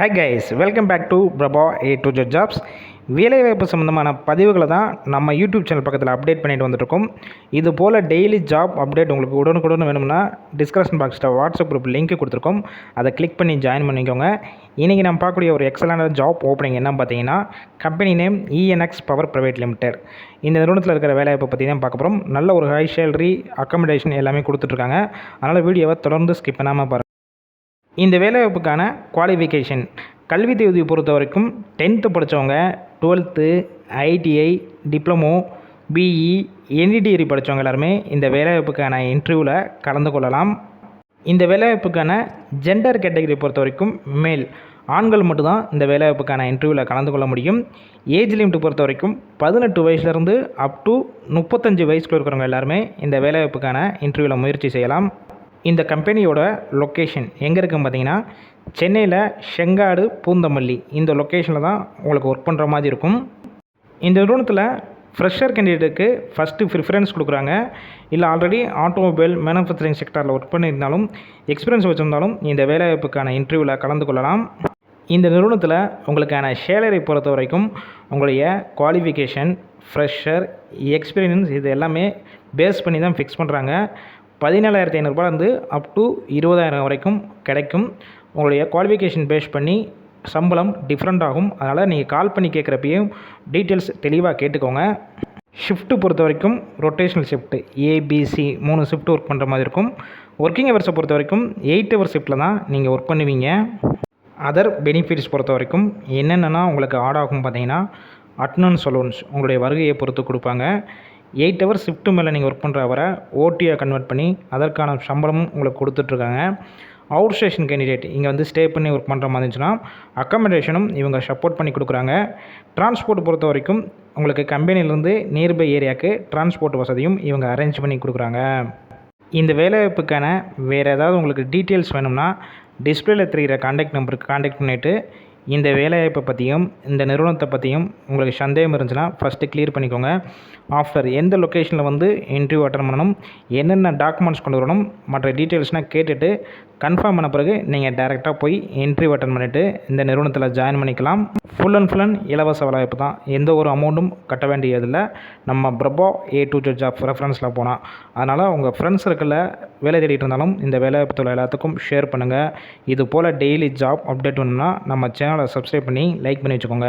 Hi guys welcome back to Prabha A to Z jobs வேலைவாய்ப்பு சம்மந்தமான பதிவுகளை தான் நம்ம யூடியூப் சேனல் பக்கத்தில் அப்டேட் பண்ணிட்டு வந்துட்டுருக்கோம். இது போல் டெய்லி ஜாப் அப்டேட் உங்களுக்கு உடனுக்குடன் வேணும்னா டிஸ்கிரிப்ஷன் பாக்ஸில் வாட்ஸ்அப் குரூப் லிங்க் கொடுத்துருக்கோம். அதை கிளிக் பண்ணி ஜாயின் பண்ணிக்கோங்க. இன்றைக்கி நம்ம பார்க்கக்கூடிய ஒரு எக்ஸலான ஜாப் ஓப்பனிங் என்ன பார்த்தீங்கன்னா company name ENX power private limited இந்த நிறுவனத்தில் இருக்கிற வேலைவாய்ப்பை பற்றி தான் பார்க்க போகிறோம் நல்ல ஒரு ஹை சேலரி அக்கமடேஷன் எல்லாமே கொடுத்துட்ருக்காங்க அதனால் வீடியோவை தொடர்ந்து ஸ்கிப் பண்ணாமல் பாருங்கள் இந்த வேலைவாய்ப்புக்கான குவாலிஃபிகேஷன் கல்வி தகுதியை பொறுத்த வரைக்கும் டென்த்து படித்தவங்க டுவெல்த்து ஐடிஐ டிப்ளமோ பிஇ என்டி டிகிரி படித்தவங்க எல்லாருமே இந்த வேலைவாய்ப்புக்கான இன்டர்வியூவில் கலந்து கொள்ளலாம். இந்த வேலைவாய்ப்புக்கான ஜெண்டர் கேட்டகரி பொறுத்த வரைக்கும் மேல் ஆண்கள் மட்டும்தான் இந்த வேலைவாய்ப்புக்கான இன்டர்வியூவில் கலந்து கொள்ள முடியும். ஏஜ் லிமிட் பொறுத்த வரைக்கும் பதினெட்டு வயசுலேருந்து அப் டு முப்பத்தஞ்சு வயசுக்குள்ள இருக்கிறவங்க எல்லாருமே இந்த வேலைவாய்ப்புக்கான இன்டர்வியூவில் முயற்சி செய்யலாம். இந்த கம்பெனியோட லொக்கேஷன் எங்கே இருக்குன்னு பார்த்தீங்கன்னா சென்னையில் செங்காடு பூந்தமல்லி இந்த லொக்கேஷனில் தான் உங்களுக்கு ஒர்க் பண்ணுற மாதிரி இருக்கும். இந்த நிறுவனத்தில் ஃப்ரெஷர் கேண்டிடேட்டுக்கு ஃபஸ்ட்டு ப்ரிஃபரன்ஸ் கொடுக்குறாங்க. இல்லை ஆல்ரெடி ஆட்டோமொபைல் மேனுஃபேக்சரிங் செக்டாரில் ஒர்க் பண்ணியிருந்தாலும் எக்ஸ்பீரியன்ஸ் வச்சுருந்தாலும் இந்த வேலைவாய்ப்புக்கான இன்டர்வியூவில் கலந்து கொள்ளலாம். இந்த நிறுவனத்தில் உங்களுக்கான சேலரி பொறுத்த வரைக்கும் உங்களுடைய குவாலிஃபிகேஷன் ஃப்ரெஷர் எக்ஸ்பீரியன்ஸ் இது எல்லாமே பேஸ் பண்ணி தான் ஃபிக்ஸ் பண்ணுறாங்க பதினேழாயிரத்தி ஐநூறுரூபாலேருந்து அப் டு இருபதாயிரம் வரைக்கும் கிடைக்கும். உங்களுடைய குவாலிஃபிகேஷன் பேஸ் பண்ணி சம்பளம் டிஃப்ரெண்ட் ஆகும். அதனால் நீங்கள் கால் பண்ணி கேட்குறப்பையும் டீட்டெயில்ஸ் தெளிவாக கேட்டுக்கோங்க. ஷிஃப்ட்டு பொறுத்த வரைக்கும் ரொட்டேஷனல் ஷிஃப்ட்டு ஏபிசி மூணு ஷிஃப்ட் ஒர்க் பண்ணுற மாதிரி இருக்கும். ஒர்க்கிங் ஹவர்ஸை பொறுத்த வரைக்கும் எயிட் ஹவர் ஷிஃப்ட்டில் தான் நீங்கள் ஒர்க் பண்ணுவீங்க. அதர் பெனிஃபிட்ஸ் பொறுத்த வரைக்கும் என்னென்னா உங்களுக்கு ஆட் ஆகும் பார்த்தீங்கன்னா அட்னன்ஸ் அலோன்ஸ் உங்களுடைய வருகையை பொறுத்து கொடுப்பாங்க. எயிட் ஹவர் ஷிஃப்ட்டு மேலே நீங்கள் ஒர்க் பண்ணுற அவரை ஓடியாக கன்வெர்ட் பண்ணி அதற்கான சம்பளமும் உங்களுக்கு கொடுத்துட்ருக்காங்க. அவுட் ஸ்டேஷன் கேண்டிடேட் இங்கே வந்து ஸ்டே பண்ணி ஒர்க் பண்ணுற மாதிரி இருந்துச்சுன்னா அக்கமடேஷனும் இவங்க சப்போர்ட் பண்ணி கொடுக்குறாங்க. டிரான்ஸ்போர்ட் பொறுத்த வரைக்கும் உங்களுக்கு கம்பெனிலேருந்து நியர்பை ஏரியாவுக்கு டிரான்ஸ்போர்ட் வசதியும் இவங்க அரேஞ்ச் பண்ணி கொடுக்குறாங்க. இந்த வேலைவாய்ப்புக்கான வேறு ஏதாவது உங்களுக்கு டீட்டெயில்ஸ் வேணும்னா டிஸ்பிளேல தெரிகிற காண்டாக்ட் நம்பருக்கு காண்டாக்ட் பண்ணிவிட்டு இந்த வேலைவாய்ப்பை பற்றியும் இந்த நிறுவனத்தை பற்றியும் உங்களுக்கு சந்தேகம் இருந்துச்சுன்னா ஃபஸ்ட்டு கிளியர் பண்ணிக்கோங்க. ஆஃப்டர் எந்த லொக்கேஷனில் வந்து இன்டர்வியூ அட்டன் பண்ணணும் என்னென்ன டாக்குமெண்ட்ஸ் கொண்டு வரணும் மற்ற டீட்டெயில்ஸ்னால் கேட்டுட்டு கன்ஃபார்ம் பண்ண பிறகு நீங்கள் டேரெக்டாக போய் இன்டர்வியூ அட்டன் பண்ணிவிட்டு இந்த நிறுவனத்தில் ஜாயின் பண்ணிக்கலாம். ஃபுல் அண்ட் ஃபுல் அண்ட் இலவச வேலைவாய்ப்பு தான். எந்த ஒரு அமௌண்ட்டும் கட்ட வேண்டியதில்லை. நம்ம Prabha A to Z job ரெஃபரன்ஸில் போனால் அதனால் உங்கள் ஃப்ரெண்ட்ஸ் சர்க்கிளில் வேலை தேடிட்டு இருந்தாலும் இந்த வேலைவாய்ப்பு எல்லாத்துக்கும் ஷேர் பண்ணுங்கள் இது போல் டெய்லி ஜாப் அப்டேட் வேணும்னா நம்ம சேனலை சப்ஸ்கிரைப் பண்ணி லைக் பண்ணி வச்சுக்கோங்க.